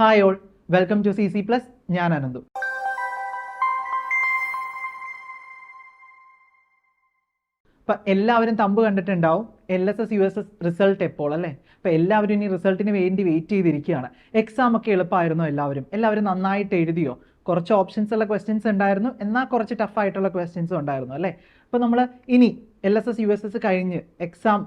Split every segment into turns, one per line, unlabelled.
Hi all welcome to C C plus ഞാൻ അനന്തു. ഇപ്പം എല്ലാവരും തമ്പ് കണ്ടിട്ടുണ്ടാവും L S S U S S result എപ്പോൾ അല്ലേ? അപ്പം എല്ലാവരും ഇനി റിസൾട്ടിന് വേണ്ടി വെയിറ്റ് ചെയ്തിരിക്കുകയാണ്. എക്സാം ഒക്കെ എളുപ്പമായിരുന്നു എല്ലാവരും? എല്ലാവരും നന്നായിട്ട് എഴുതിയോ? കുറച്ച് ഓപ്ഷൻസ് ഉള്ള ക്വസ്റ്റ്യൻസ് ഉണ്ടായിരുന്നു. എന്നാൽ കുറച്ച് ടഫായിട്ടുള്ള ക്വസ്റ്റ്യൻസും ഉണ്ടായിരുന്നു അല്ലേ? അപ്പോൾ നമ്മൾ ഇനി L S S U S S കഴിഞ്ഞ് എക്സാം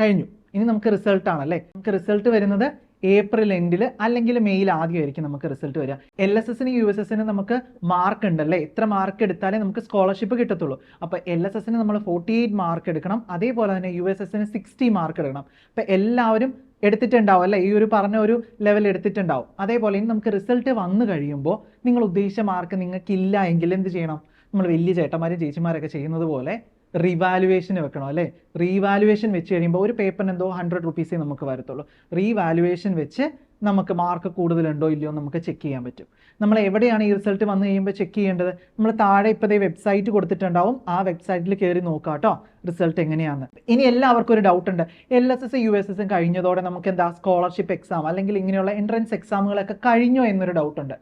കഴിഞ്ഞു. ഇനി നമുക്ക് റിസൾട്ടാണ് അല്ലേ? നമുക്ക് റിസൾട്ട് വരുന്നത് ഏപ്രിൽ എൻഡിൽ അല്ലെങ്കിൽ മെയ്യിൽ ആദ്യമായിരിക്കും നമുക്ക് റിസൾട്ട് വരിക. എൽ എസ് എസിന് യു എസ് എസിന് നമുക്ക് മാർക്ക് ഉണ്ടല്ലേ? എത്ര മാർക്ക് എടുത്താലേ നമുക്ക് സ്കോളർഷിപ്പ് കിട്ടത്തുള്ളൂ. അപ്പോൾ എൽ എസ് എസിന് നമ്മൾ ഫോർട്ടി എയ്റ്റ് മാർക്ക് എടുക്കണം. അതേപോലെ തന്നെ യു എസ് എസിന് സിക്സ്റ്റി മാർക്ക് എടുക്കണം. അപ്പോൾ എല്ലാവരും എടുത്തിട്ടുണ്ടാവും അല്ലേ? ഈ ഒരു പറഞ്ഞ ഒരു ലെവൽ എടുത്തിട്ടുണ്ടാവും. അതേപോലെ ഇനി നമുക്ക് റിസൾട്ട് വന്നു കഴിയുമ്പോൾ നിങ്ങൾ ഉദ്ദേശിച്ച മാർക്ക് നിങ്ങൾക്കില്ല എങ്കിൽ എന്ത് ചെയ്യണം? നമ്മൾ വലിയ ചേട്ടന്മാരും ചേച്ചിമാരൊക്കെ ചെയ്യുന്നത് പോലെ റീവാലുവേഷൻ വെക്കണം? അല്ലേ? റീവാലുവേഷൻ വെച്ച് കഴിയുമ്പോൾ ഒരു പേപ്പറിന് എന്തോ ഹൺഡ്രഡ് റുപ്പീസേ നമുക്ക് വരത്തുള്ളൂ. റീവാലുവേഷൻ വെച്ച് നമുക്ക് മാർക്ക് കൂടുതലുണ്ടോ ഇല്ലയോ നമുക്ക് ചെക്ക് ചെയ്യാൻ പറ്റും. നമ്മൾ എവിടെയാണ് ഈ റിസൾട്ട് വന്നു കഴിയുമ്പോൾ ചെക്ക് ചെയ്യേണ്ടത്? നമ്മൾ താഴെ ഇപ്പോഴത്തെ വെബ്സൈറ്റ് കൊടുത്തിട്ടുണ്ടാവും. ആ വെബ്സൈറ്റിൽ കയറി നോക്കുക കേട്ടോ റിസൾട്ട് എങ്ങനെയാണെന്ന് ഇനി എല്ലാവർക്കും ഒരു ഡൗട്ട് ഉണ്ട്. L S S U S എസും കഴിഞ്ഞതോടെ നമുക്ക് എന്താ സ്കോളർഷിപ്പ് എക്സാം അല്ലെങ്കിൽ ഇങ്ങനെയുള്ള എൻട്രൻസ് എക്സാമുകളൊക്കെ കഴിഞ്ഞോ എന്നൊരു ഡൗട്ടുണ്ട്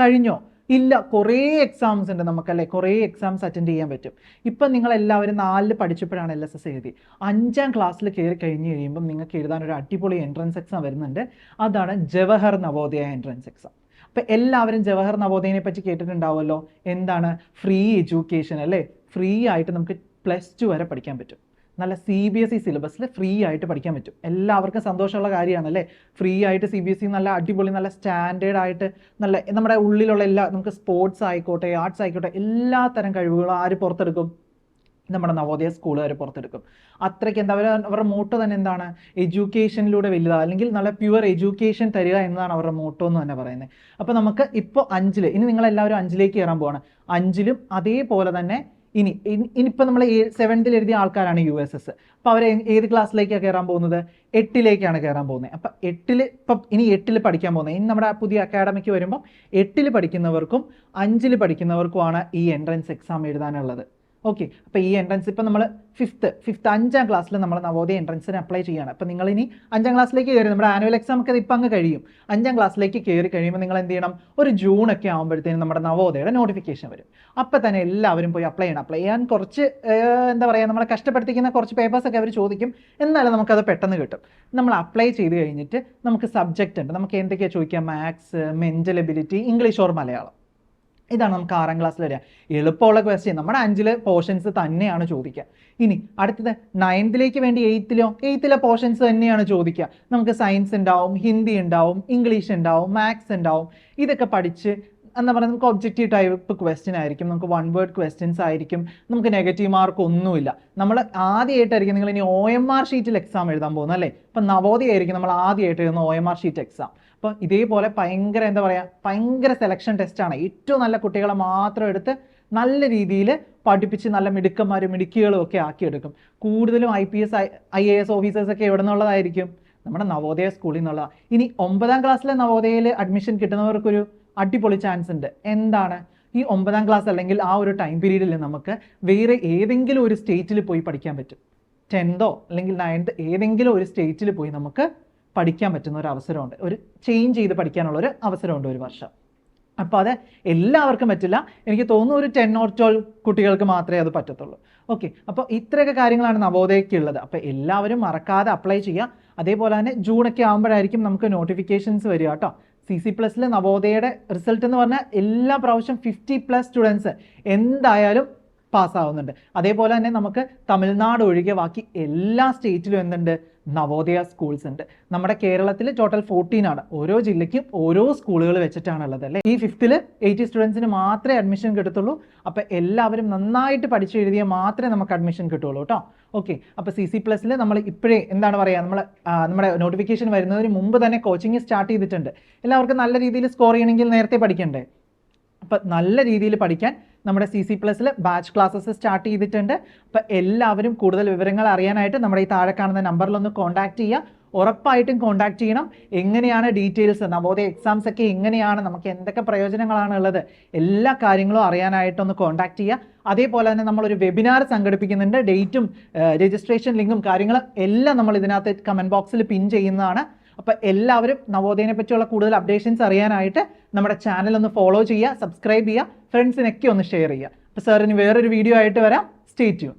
കഴിഞ്ഞോ? ഇല്ല കുറേ എക്സാംസ് ഉണ്ട് നമുക്കല്ലേ? കുറേ എക്സാംസ് അറ്റൻഡ് ചെയ്യാൻ പറ്റും. ഇപ്പം നിങ്ങൾ എല്ലാവരും നാലിൽ പഠിച്ചപ്പോഴാണ് എൽ എസ് എസ് എഴുതി. അഞ്ചാം ക്ലാസ്സിൽ കയറി കഴിഞ്ഞ് കഴിയുമ്പോൾ നിങ്ങൾക്ക് എഴുതാൻ ഒരു അടിപൊളി എൻട്രൻസ് എക്സാം വരുന്നുണ്ട്. അതാണ് ജവഹർ നവോദയ എൻട്രൻസ് എക്സാം അപ്പം എല്ലാവരും ജവഹർ നവോദയനെ പറ്റി കേട്ടിട്ടുണ്ടാവുമല്ലോ? എന്താണ്? ഫ്രീ എഡ്യൂക്കേഷൻ അല്ലേ? ഫ്രീ ആയിട്ട് നമുക്ക് പ്ലസ് ടു വരെ പഠിക്കാൻ പറ്റും. നല്ല സി ബി എസ് ഇ സിലബസിൽ ഫ്രീ ആയിട്ട് പഠിക്കാൻ പറ്റും. എല്ലാവർക്കും സന്തോഷമുള്ള കാര്യമാണല്ലേ? ഫ്രീ ആയിട്ട് സി ബി എസ് ഇ നല്ല അടിപൊളി നല്ല സ്റ്റാൻഡേർഡ് ആയിട്ട് നല്ല നമ്മുടെ ഉള്ളിലുള്ള എല്ലാ നമുക്ക് സ്പോർട്സ് ആയിക്കോട്ടെ ആർട്സ് ആയിക്കോട്ടെ എല്ലാ തരം കഴിവുകളും ആര് പുറത്തെടുക്കും? നമ്മുടെ നവോദയ സ്കൂളുകാർ പുറത്തെടുക്കും. അത്രയ്ക്ക് എന്താ അവർ അവരുടെ മോട്ടോ തന്നെ എന്താണ്? എഡ്യൂക്കേഷനിലൂടെ വലുതാ അല്ലെങ്കിൽ നല്ല പ്യുവർ എഡ്യൂക്കേഷൻ തരിക എന്നതാണ് അവരുടെ മോട്ടോ എന്ന് തന്നെ പറയുന്നത്. അപ്പോൾ നമുക്ക് ഇപ്പോൾ അഞ്ചിൽ ഇനി നിങ്ങളെല്ലാവരും അഞ്ചിലേക്ക് കയറാൻ പോവാണ്. അഞ്ചിലും അതേപോലെ തന്നെ ഇനി ഇനി- ഇനിയിപ്പോൾ നമ്മൾ സെവൻത്തിൽ എഴുതിയ ആൾക്കാരാണ് യു എസ് എസ് അപ്പോൾ അവർ ഏത് ക്ലാസ്സിലേക്കാണ് കയറാൻ പോകുന്നത്? എട്ടിലേക്കാണ് കയറാൻ പോകുന്നത്. അപ്പം എട്ടിൽ ഇപ്പം ഇനി എട്ടിൽ പഠിക്കാൻ പോകുന്നത്. ഇനി നമ്മുടെ പുതിയ അക്കാഡമിക്ക് വരുമ്പം എട്ടിൽ പഠിക്കുന്നവർക്കും അഞ്ചിൽ പഠിക്കുന്നവർക്കുമാണ് ഈ എൻട്രൻസ് എക്സാം എഴുതാനുള്ളത്. ഓക്കെ അപ്പോൾ ഈ എൻട്രൻസ് ഇപ്പം നമ്മൾ ഫിഫ്ത്ത് ഫിഫ്ത്ത് അഞ്ചാം ക്ലാസ്സിൽ നമ്മൾ നവോദയ എൻട്രൻസിന് അപ്ലൈ ചെയ്യുകയാണ് അപ്പോൾ നിങ്ങൾ ഇനി അഞ്ചാം ക്ലാസ്സിലേക്ക് കയറി നമ്മുടെ ആനുവൽ എക്സാം ഒക്കെ ഇപ്പം അങ്ങ് കഴിയും. അഞ്ചാം ക്ലാസ്സിലേക്ക് കയറി കഴിയുമ്പോൾ നിങ്ങൾ എന്ത് ചെയ്യണം? ഒരു ജൂൺ ഒക്കെ ആകുമ്പോഴത്തേനും നമ്മുടെ നവോദയയുടെ നോട്ടിഫിക്കേഷൻ വരും. അപ്പോൾ തന്നെ എല്ലാവരും പോയി അപ്ലൈ ചെയ്യണം. അപ്ലൈ ചെയ്യാൻ കുറച്ച് എന്താ പറയുക നമ്മളെ കഷ്ടപ്പെടുത്തിക്കുന്ന കുറച്ച് പേപ്പേഴ്സ് ഒക്കെ അവർ ചോദിക്കും. എന്നാലും നമുക്കത് പെട്ടെന്ന് കിട്ടും. നമ്മൾ അപ്ലൈ ചെയ്ത് കഴിഞ്ഞിട്ട് നമുക്ക് സബ്ജക്റ്റ് ഉണ്ട്. നമുക്ക് എന്തൊക്കെയാണ് ചോദിക്കാം maths mental ability English or Malayalam. ഇതാണ് നമുക്ക് ആറാം ക്ലാസ്സിൽ വരിക. എളുപ്പമുള്ള ക്വസ്റ്റ്യൻ നമ്മുടെ അഞ്ചിലെ പോർഷൻസ് തന്നെയാണ് ചോദിക്കുക. ഇനി അടുത്തത് നയൻത്തിലേക്ക് വേണ്ടി എയ്ത്തിലോ എയ്ത്തിലെ പോർഷൻസ് തന്നെയാണ് ചോദിക്കുക. നമുക്ക് സയൻസ് ഉണ്ടാവും ഹിന്ദി ഉണ്ടാവും ഇംഗ്ലീഷ് ഉണ്ടാവും മാത്സ് ഉണ്ടാവും. ഇതൊക്കെ പഠിച്ച് എന്താ പറയുക നമുക്ക് ഒബ്ജക്റ്റീവ് ടൈപ്പ് ക്വസ്റ്റ്യൻ ആയിരിക്കും. നമുക്ക് വൺ വേർഡ് ക്വസ്റ്റ്യൻസ് ആയിരിക്കും. നമുക്ക് നെഗറ്റീവ് മാർക്ക് ഒന്നുമില്ല. നമ്മൾ ആദ്യമായിട്ടായിരിക്കും നിങ്ങൾ ഇനി ഒ എം ആർ ഷീറ്റിൽ എക്സാം എഴുതാൻ പോകുന്നത് അല്ലേ? ഇപ്പം നവോദയ ആയിരിക്കും നമ്മൾ ആദ്യമായിട്ട് എഴുതുന്ന O M R sheet exam അപ്പോൾ ഇതേപോലെ ഭയങ്കര എന്താ പറയുക ഭയങ്കര സെലക്ഷൻ ടെസ്റ്റാണ് ഏറ്റവും നല്ല കുട്ടികളെ മാത്രം എടുത്ത് നല്ല രീതിയിൽ പഠിപ്പിച്ച് നല്ല മിടുക്കന്മാരും മിടുക്കികളും ഒക്കെ ആക്കിയെടുക്കും. കൂടുതലും I P S I A S ഓഫീസേഴ്സൊക്കെ എവിടെ നിന്നുള്ളതായിരിക്കും? നമ്മുടെ നവോദയ സ്കൂളിൽ നിന്നുള്ള. ഇനി ഒമ്പതാം ക്ലാസ്സിലെ നവോദയയിൽ അഡ്മിഷൻ കിട്ടുന്നവർക്കൊരു അടിപൊളി ചാൻസ് ഉണ്ട്. എന്താണ്? ഈ ഒമ്പതാം ക്ലാസ് അല്ലെങ്കിൽ ആ ഒരു ടൈം പീരീഡിൽ നമുക്ക് വേറെ ഏതെങ്കിലും ഒരു സ്റ്റേറ്റിൽ പോയി പഠിക്കാൻ പറ്റും. ടെൻത്തോ അല്ലെങ്കിൽ നയൻത്ത് ഏതെങ്കിലും ഒരു സ്റ്റേറ്റിൽ പോയി നമുക്ക് പഠിക്കാൻ പറ്റുന്ന ഒരു അവസരമുണ്ട്. ഒരു ചേഞ്ച് ചെയ്ത് പഠിക്കാനുള്ള ഒരു അവസരമുണ്ട് ഒരു വർഷം. അപ്പോൾ അത് എല്ലാവർക്കും പറ്റില്ല. എനിക്ക് തോന്നുന്നു ഒരു ടെൻ ഓർ ട്വൽവ് കുട്ടികൾക്ക് മാത്രമേ അത് പറ്റത്തുള്ളൂ. ഓക്കെ അപ്പോൾ ഇത്രയൊക്കെ കാര്യങ്ങളാണ് നവോദയയ്ക്ക് ഉള്ളത് അപ്പോൾ എല്ലാവരും മറക്കാതെ അപ്ലൈ ചെയ്യുക. അതേപോലെ തന്നെ ജൂണൊക്കെ ആകുമ്പോഴായിരിക്കും നമുക്ക് നോട്ടിഫിക്കേഷൻസ് വരിക കേട്ടോ. സി സി പ്ലസ്സിൽ നവോദയയുടെ റിസൾട്ട് എന്ന് പറഞ്ഞാൽ എല്ലാ പ്രാവശ്യം ഫിഫ്റ്റി പ്ലസ് സ്റ്റുഡൻസ് എന്തായാലും പാസ്സാവുന്നുണ്ട്. അതേപോലെ തന്നെ നമുക്ക് തമിഴ്നാട് ഒഴികെ ബാക്കി എല്ലാ സ്റ്റേറ്റിലും എന്തുണ്ട്? നവോദയ സ്കൂൾസ് ഉണ്ട്. നമ്മുടെ കേരളത്തിൽ ടോട്ടൽ ഫോർട്ടീൻ ആണ്. ഓരോ ജില്ലയ്ക്കും ഓരോ സ്കൂളുകൾ വെച്ചിട്ടാണ് ഉള്ളത് അല്ലേ? ഈ ഫിഫ്ത്തിൽ എയ്റ്റി സ്റ്റുഡൻസിന് മാത്രമേ അഡ്മിഷൻ കിട്ടത്തുള്ളൂ. അപ്പോൾ എല്ലാവരും നന്നായിട്ട് പഠിച്ചു എഴുതിയാൽ മാത്രമേ നമുക്ക് അഡ്മിഷൻ കിട്ടുള്ളൂ കേട്ടോ. ഓക്കെ അപ്പോൾ സി സി പ്ലസ്സിൽ നമ്മൾ ഇപ്പോഴേ എന്താണ് പറയുക നമ്മൾ നമ്മുടെ നോട്ടിഫിക്കേഷൻ വരുന്നതിന് മുമ്പ് തന്നെ കോച്ചിങ് സ്റ്റാർട്ട് ചെയ്തിട്ടുണ്ട്. എല്ലാവർക്കും നല്ല രീതിയിൽ സ്കോർ ചെയ്യണമെങ്കിൽ നേരത്തെ പഠിക്കണ്ടേ? അപ്പം നല്ല രീതിയിൽ പഠിക്കാൻ നമ്മുടെ സി സി പ്ലസ്സിൽ ബാച്ച് ക്ലാസ്സസ് സ്റ്റാർട്ട് ചെയ്തിട്ടുണ്ട്. അപ്പം എല്ലാവരും കൂടുതൽ വിവരങ്ങൾ അറിയാനായിട്ട് നമ്മുടെ ഈ താഴെ കാണുന്ന നമ്പറിലൊന്ന് കോൺടാക്ട് ചെയ്യുക. ഉറപ്പായിട്ടും കോൺടാക്ട് ചെയ്യണം. എങ്ങനെയാണ് ഡീറ്റെയിൽസ് നവോദയ എക്സാംസ് ഒക്കെ എങ്ങനെയാണ് നമുക്ക് എന്തൊക്കെ പ്രയോജനങ്ങളാണ് ഉള്ളത് എല്ലാ കാര്യങ്ങളും അറിയാനായിട്ടൊന്ന് കോൺടാക്ട് ചെയ്യുക. അതേപോലെ തന്നെ നമ്മളൊരു വെബിനാർ സംഘടിപ്പിക്കുന്നുണ്ട്. ഡേറ്റും രജിസ്ട്രേഷൻ ലിങ്കും കാര്യങ്ങളും എല്ലാം നമ്മൾ ഇതിനകത്ത് കമന്റ് ബോക്സിൽ പിൻ ചെയ്യുന്നതാണ്. അപ്പോൾ എല്ലാവരും നവോദയനെ പറ്റിയുള്ള കൂടുതൽ അപ്ഡേഷൻസ് അറിയാനായിട്ട് നമ്മുടെ ചാനൽ ഒന്ന് ഫോളോ ചെയ്യുക സബ്സ്ക്രൈബ് ചെയ്യുക ഫ്രണ്ട്സിനൊക്കെ ഒന്ന് ഷെയർ ചെയ്യുക. അപ്പോൾ സാറിന് വേറൊരു വീഡിയോ ആയിട്ട് വരാം. Stay tune